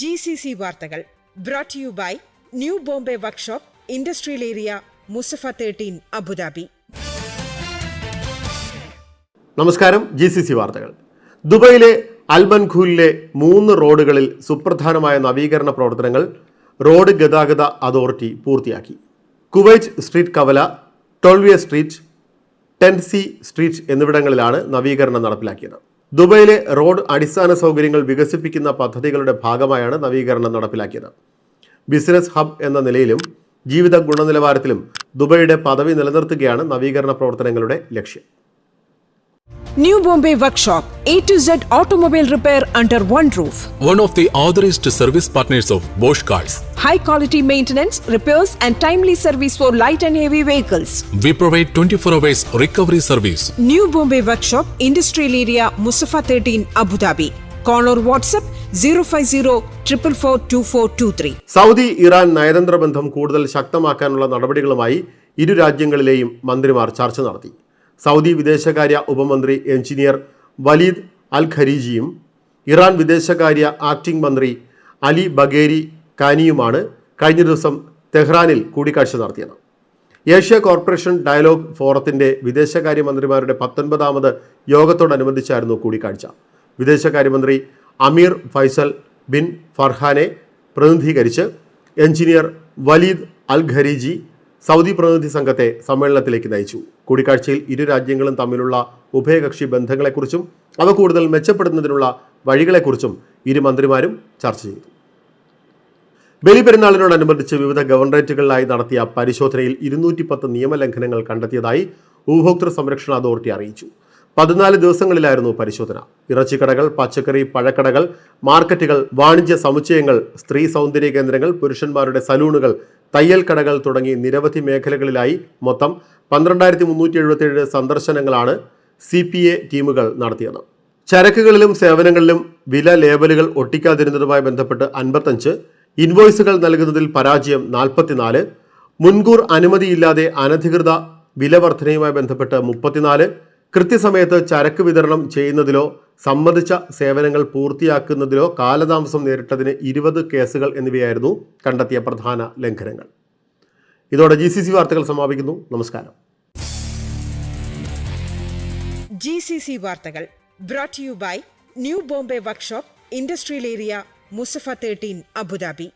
G C C വാർത്തകൾ brought you by new Bombay workshop industrial area Musaffah thirteen Abu Dhabi നമസ്കാരം G C C വാർത്തകൾ. ദുബൈയിലെ അൽബൻഖൂലിലെ മൂന്ന് റോഡുകളിൽ സുപ്രധാനമായ നവീകരണ പ്രവർത്തനങ്ങൾ റോഡ് ഗതാഗത അതോറിറ്റി പൂർത്തിയാക്കി. കുവൈറ്റ് സ്ട്രീറ്റ് കവല ടൊൾവിയ സ്ട്രീറ്റ് ടെൻസി സ്ട്രീറ്റ് എന്നിവിടങ്ങളിലാണ് നവീകരണം നടപ്പിലാക്കിയത്. ദുബൈയിലെ റോഡ് അടിസ്ഥാന സൗകര്യങ്ങൾ വികസിപ്പിക്കുന്ന പദ്ധതികളുടെ ഭാഗമായാണ് നവീകരണം നടപ്പിലാക്കിയത്. ബിസിനസ് ഹബ് എന്ന നിലയിലും ജീവിത ഗുണനിലവാരത്തിലും ദുബൈയുടെ പദവി നിലനിർത്തുകയാണ് നവീകരണ പ്രവർത്തനങ്ങളുടെ ലക്ഷ്യം. New Bombay Workshop, A to Z automobile repair under one roof. one of the authorized service partners of Bosch Cars. high quality maintenance, repairs, and timely service for light and heavy vehicles. We provide 24 hours recovery service. New Bombay Workshop, Industrial Area, Musafa 13, Abu Dhabi. Call or WhatsApp 050 444 Saudi Iran നയതന്ത്ര ബന്ധം കൂടുതൽ ശക്തമാക്കാനുള്ള നടപടികളുമായി ഇരു രാജ്യങ്ങളിലെയും മന്ത്രിമാർ ചർച്ച നടത്തി Saudi വിദേശകാര്യ ഉപമന്ത്രി എഞ്ചിനീയർ വലീദ് അൽ ഖരീജിയും ഇറാൻ വിദേശകാര്യ ആക്ടിംഗ് മന്ത്രി അലി ബഗേരി കാനിയുമാണ് കഴിഞ്ഞ ദിവസം തെഹ്റാനിൽ കൂടിക്കാഴ്ച നടത്തിയത്. ഏഷ്യ കോർപ്പറേഷൻ ഡയലോഗ് ഫോറത്തിന്റെ വിദേശകാര്യമന്ത്രിമാരുടെ പത്തൊൻപതാമത് യോഗത്തോടനുബന്ധിച്ചായിരുന്നു കൂടിക്കാഴ്ച. വിദേശകാര്യമന്ത്രി അമീർ ഫൈസൽ ബിൻ ഫർഹാനെ പ്രതിനിധീകരിച്ച് engineer Waleed Al Khereiji Saudi പ്രതിനിധി സംഘത്തെ സമ്മേളനത്തിലേക്ക് നയിച്ചു. കൂടിക്കാഴ്ചയിൽ ഇരു രാജ്യങ്ങളും തമ്മിലുള്ള ഉഭയകക്ഷി ബന്ധങ്ങളെക്കുറിച്ചും അവ കൂടുതൽ മെച്ചപ്പെടുന്നതിനുള്ള വഴികളെക്കുറിച്ചും ഇരു മന്ത്രിമാരും ചർച്ച ചെയ്തു. ബലിപെരുന്നാളിനോടനുബന്ധിച്ച് വിവിധ ഗവർണറേറ്റുകളിലായി നടത്തിയ പരിശോധനയിൽ ഇരുന്നൂറ്റി പത്ത് നിയമലംഘനങ്ങൾ കണ്ടെത്തിയതായി ഉപഭോക്തൃ സംരക്ഷണ അതോറിറ്റി അറിയിച്ചു. പതിനാല് ദിവസങ്ങളിലായിരുന്നു പരിശോധന. ഇറച്ചിക്കടകൾ പച്ചക്കറി പഴക്കടകൾ മാർക്കറ്റുകൾ വാണിജ്യ സമുച്ചയങ്ങൾ സ്ത്രീ സൗന്ദര്യ കേന്ദ്രങ്ങൾ പുരുഷന്മാരുടെ സലൂണുകൾ തയ്യൽ കടകൾ തുടങ്ങി നിരവധി മേഖലകളിലായി മൊത്തം പന്ത്രണ്ടായിരത്തി മുന്നൂറ്റി സന്ദർശനങ്ങളാണ് സി പി എ ടീമുകൾ നടത്തിയത്. ചരക്കുകളിലും സേവനങ്ങളിലും വില ലേബലുകൾ ഒട്ടിക്കാതിരുന്നതുമായി ബന്ധപ്പെട്ട് അൻപത്തഞ്ച് ഇൻവോയ്സുകൾ നൽകുന്നതിൽ പരാജയം നാൽപ്പത്തിനാല് മുൻകൂർ അനുമതിയില്ലാതെ അനധികൃത വില വർധനയുമായി ബന്ധപ്പെട്ട് മുപ്പത്തിനാല് കൃത്യസമയത്ത് ചരക്ക് വിതരണം ചെയ്യുന്നതിലോ സമ്മതിച്ച സേവനങ്ങൾ പൂർത്തിയാക്കുന്നതിലോ കാലതാമസം നേരിട്ടതിന് ഇരുപത് കേസുകൾ എന്നിവയായിരുന്നു കണ്ടെത്തിയ പ്രധാന ലംഘനങ്ങൾ. ഇതോടെ ജി വാർത്തകൾ സമാപിക്കുന്നു. നമസ്കാരം. ജി സി സി വാർത്തകൾ brought you by New Bombay workshop industrial area Musaffah thirteen Abu Dhabi